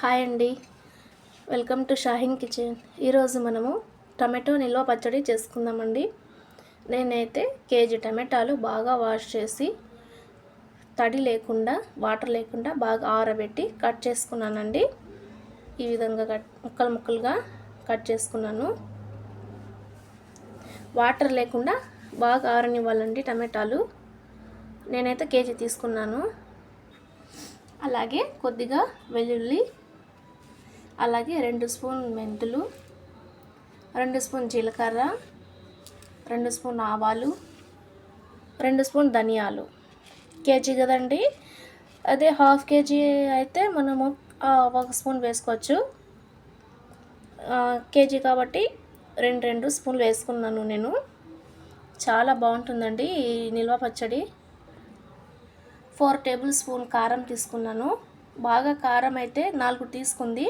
Hi అండి. Welcome to Shahin kitchen. ఈరోజు మనము టమాటో నిల్వ పచ్చడి చేసుకుందామండి. నేనైతే కేజీ టమాటాలు బాగా వాష్ చేసి తడి లేకుండా వాటర్ లేకుండా బాగా ఆరబెట్టి కట్ చేసుకున్నానండి. ఈ విధంగా కట్ ముక్కలు ముక్కలుగా కట్ చేసుకున్నాను. వాటర్ లేకుండా బాగా ఆరనివ్వాలండి టమాటాలు. నేనైతే కేజీ తీసుకున్నాను. అలాగే కొద్దిగా వెల్లుల్లి అలాగే రెండు స్పూన్ మెంతులు రెండు స్పూన్ జీలకర్ర రెండు స్పూన్ ఆవాలు రెండు స్పూన్ ధనియాలు. కేజీ కదండి? అదే హాఫ్ కేజీ అయితే మనము ఒక స్పూన్ వేసుకోవచ్చు. కేజీ కాబట్టి రెండు రెండు స్పూన్లు వేసుకున్నాను నేను. చాలా బాగుంటుందండి ఈ నిల్వ పచ్చడి. ఫోర్ టేబుల్ స్పూన్ కారం తీసుకున్నాను. బాగా కారం అయితే నాలుగు తీసుకుంది.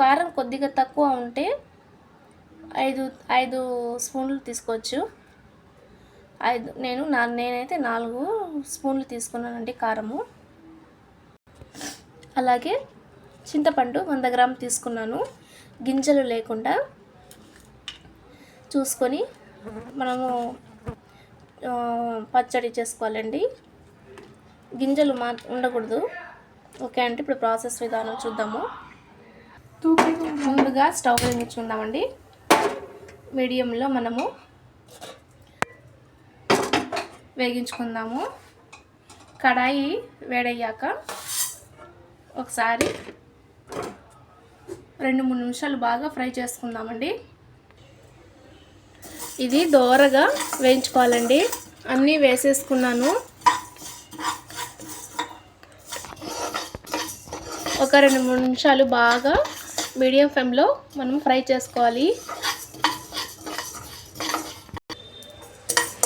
కారం కొద్దిగా తక్కువ ఉంటే ఐదు ఐదు స్పూన్లు తీసుకోవచ్చు. ఐదు నేను నా నేనైతే నాలుగు స్పూన్లు తీసుకున్నానండి కారము. అలాగే చింతపండు వంద గ్రామ్ తీసుకున్నాను. గింజలు లేకుండా చూసుకొని మనము పచ్చడి చేసుకోవాలండి. గింజలు మా ఉండకూడదు. ఓకే అంటే ఇప్పుడు ప్రాసెస్ విధానం చూద్దాము. ముందుగా స్టవ్ వెలిగించుకుందామండి. మీడియంలో మనము వేగించుకుందాము. కడాయి వేడయ్యాక ఒకసారి రెండు మూడు నిమిషాలు బాగా ఫ్రై చేసుకుందామండి. ఇది దోరగా వేయించుకోవాలండి. అన్నీ వేసేసుకున్నాను. ఒక రెండు మూడు నిమిషాలు బాగా మీడియం ఫ్లేమ్లో మనం ఫ్రై చేసుకోవాలి.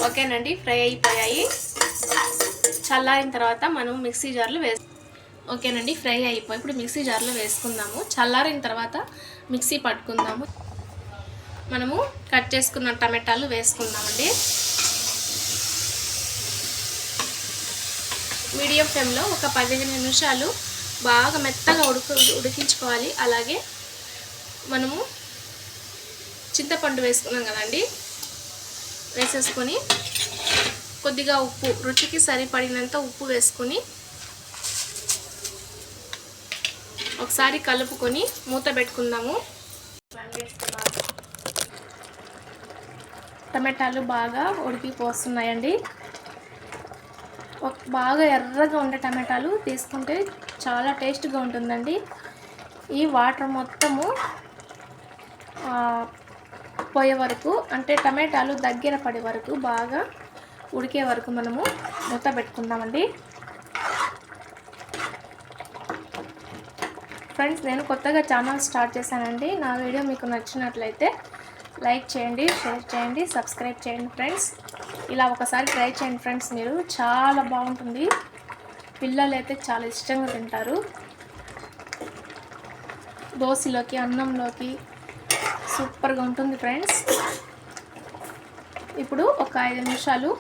ఓకేనండి ఫ్రై అయిపోయాయి. చల్లారిన తర్వాత మనం మిక్సీ జార్లో వేసు ఓకేనండి ఫ్రై అయిపోయి ఇప్పుడు మిక్సీ జార్లో వేసుకుందాము. చల్లారిన తర్వాత మిక్సీ పట్టుకుందాము. మనము కట్ చేసుకున్న టమాటాలు వేసుకుందామండి. మీడియం ఫ్లేమ్లో ఒక పదిహేను నిమిషాలు బాగా మెత్తగా ఉడుకు ఉడికించుకోవాలి. అలాగే మనము చింతపండు వేసుకున్నాం కదండి. వేసేసుకొని కొద్దిగా ఉప్పు రుచికి సరిపడినంత ఉప్పు వేసుకొని ఒకసారి కలుపుకొని మూత పెట్టుకుందాము. టమాటాలు బాగా ఉడికిపోస్తున్నాయండి. బాగా ఎర్రగా ఉండే టమాటాలు తీసుకుంటే చాలా టేస్ట్గా ఉంటుందండి. ఈ వాటర్ మొత్తము పోయే వరకు అంటే టమాటాలు దగ్గర పడే వరకు బాగా ఉడికే వరకు మనము మూత పెట్టుకుందామండి. ఫ్రెండ్స్ నేను కొత్తగా ఛానల్ స్టార్ట్ చేశానండి. నా వీడియో మీకు నచ్చినట్లయితే లైక్ చేయండి షేర్ చేయండి సబ్స్క్రైబ్ చేయండి ఫ్రెండ్స్. ఇలా ఒకసారి ట్రై చేయండి ఫ్రెండ్స్ మీరు. చాలా బాగుంటుంది. పిల్లలు అయితే చాలా ఇష్టంగా తింటారు. దోశలోకి అన్నంలోకి సూపర్గా ఉంటుంది ఫ్రెండ్స్. ఇప్పుడు ఒక ఐదు నిమిషాలు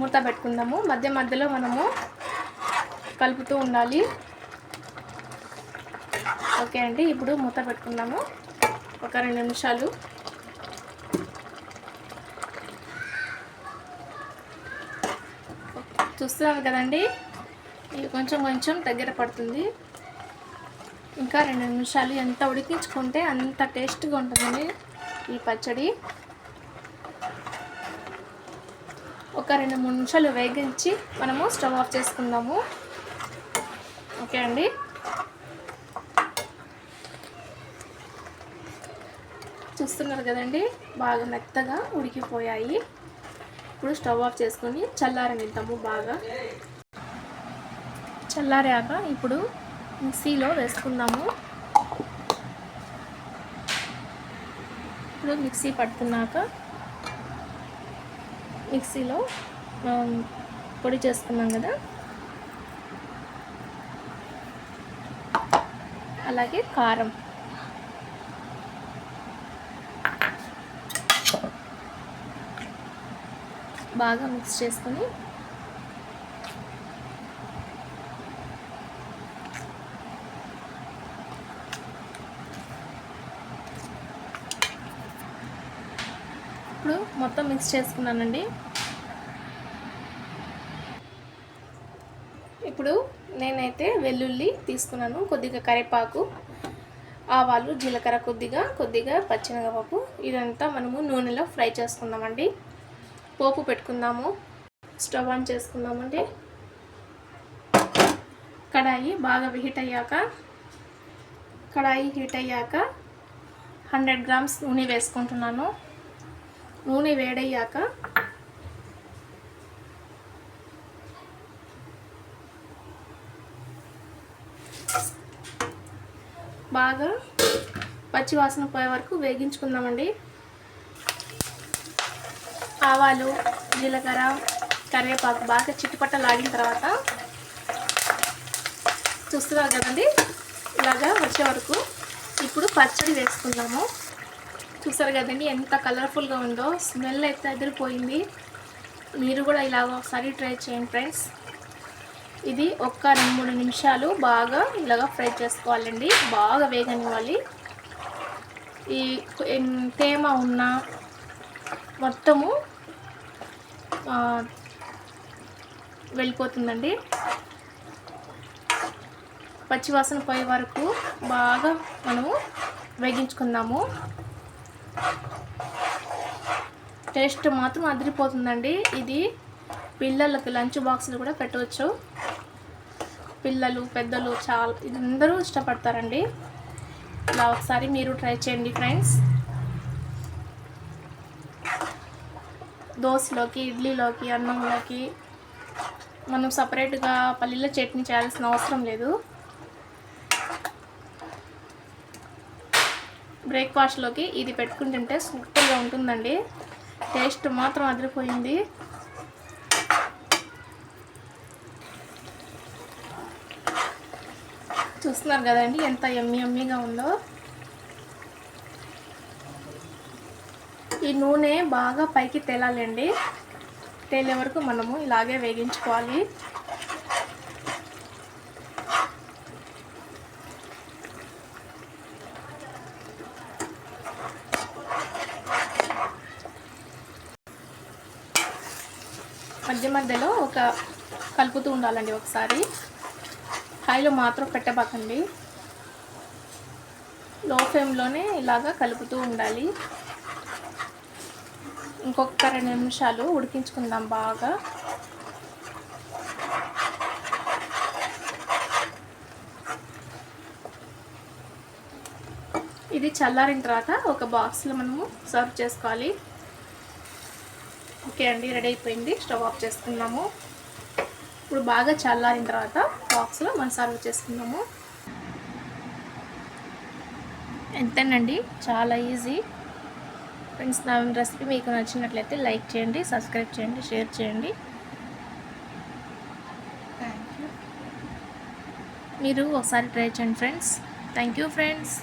మూత పెట్టుకుందాము. మధ్య మధ్యలో మనము కలుపుతూ ఉండాలి. ఓకే అండి ఇప్పుడు మూత పెట్టుకుందాము. ఒక రెండు నిమిషాలు. చూస్తున్నాను కదండి? ఇది కొంచెం కొంచెం దగ్గర పడుతుంది. ఇంకా రెండు నిమిషాలు ఎంత ఉడికించుకుంటే అంత టేస్ట్గా ఉంటుందండి ఈ పచ్చడి. ఒక రెండు మూడు నిమిషాలు వేగించి మనము స్టవ్ ఆఫ్ చేసుకుందాము. ఓకే అండి. చూస్తున్నారు కదండి బాగా మెత్తగా ఉడికిపోయాయి. ఇప్పుడు స్టవ్ ఆఫ్ చేసుకొని చల్లారనిద్దాము బాగా. చల్లారాక ఇప్పుడు మిక్సీలో వేసుకుందాము. ఇప్పుడు మిక్సీ పడుతున్నాక మిక్సీలో పొడి చేసుకున్నాం కదా. అలాగే కారం. బాగా మిక్స్ చేసుకొని ఇప్పుడు మొత్తం మిక్స్ చేసుకున్నానండి. ఇప్పుడు నేనైతే వెల్లుల్లి తీసుకున్నాను కొద్దిగా కరివేపాకు ఆవాలు జీలకర్ర కొద్దిగా కొద్దిగా పచ్చినగపప్పు. ఇదంతా మనము నూనెలో ఫ్రై చేసుకుందామండి. పోపు పెట్టుకుందాము. స్టవ్ ఆన్ చేసుకుందామండి. కడాయి బాగా హీట్ అయ్యాక కడాయి హీట్ అయ్యాక హండ్రెడ్ గ్రామ్స్ నూనె వేసుకుంటున్నాను. నూనె వేడయ్యాక బాగా పచ్చివాసన పోయే వరకు వేగించుకుందామండి. ఆవాలు జీలకర్ర కరివేపాకు బాగా చిట్టుపట్ట లాగిన తర్వాత చూస్తున్నారు కదండి? ఇలాగా వచ్చే వరకు ఇప్పుడు పచ్చడి వేసుకుందాము. చూసారు కదండి ఎంత కలర్ఫుల్గా ఉందో. స్మెల్ అయితే అదిరిపోయింది. మీరు కూడా ఇలాగ ఒకసారి ట్రై చేయండి ఫ్రెండ్స్. ఇది ఒక్క రెండు మూడు నిమిషాలు బాగా ఇలాగ ఫ్రై చేసుకోవాలండి. బాగా వేగనివ్వాలి. ఈ తేమ ఉన్న మొత్తము వెళ్ళిపోతుందండి. పచ్చివాసన పోయే వరకు బాగా మనము వేగించుకుందాము. టేస్ట్ మాత్రం అదిరిపోతుందండి. ఇది పిల్లలకి లంచ్ బాక్సులు కూడా పెట్టవచ్చు. పిల్లలు పెద్దలు చాలా అందరూ ఇష్టపడతారండి. ఇలా ఒకసారి మీరు ట్రై చేయండి ఫ్రెండ్స్. దోశలోకి ఇడ్లీలోకి అన్నంలోకి మనం సపరేట్గా పల్లీల చట్నీ చేయాల్సిన అవసరం లేదు. బ్రేక్ఫాస్ట్లోకి ఇది పెట్టుకుంటుంటే సూపర్గా ఉంటుందండి. టేస్ట్ మాత్రం అదిరిపోయింది. చూస్తున్నారు కదండి ఎంత ఎమ్మి ఎమ్మిగా ఉందో. ఈ నూనె బాగా పైకి తేలాలండి. తేలే వరకు మనము ఇలాగే వేగించుకోవాలి. మధ్య మధ్యలో ఒక కలుపుతూ ఉండాలండి ఒకసారి. హైలో మాత్రం పెట్టబాకండి. లో ఫ్లేమ్లోనే ఇలాగా కలుపుతూ ఉండాలి. ఇంకొక రెండు నిమిషాలు ఉడికించుకుందాం బాగా. ఇది చల్లారిన తర్వాత ఒక బాక్స్లో మనము సర్వ్ చేసుకోవాలి. ఓకే అండి రెడీ అయిపోయింది. స్టవ్ ఆఫ్ చేసుకున్నాము ఇప్పుడు బాగా చల్లారిన తర్వాత బాక్స్లో మనం సర్వ్ చేసుకున్నాము ఎంతేనండి? చాలా ఈజీ. ఫ్రెండ్స్ నా రెసిపీ మీకు నచ్చినట్లయితే లైక్ చేయండి సబ్స్క్రైబ్ చేయండి షేర్ చేయండి. మీరు ఒకసారి ట్రై చేయండి ఫ్రెండ్స్. Thank you friends.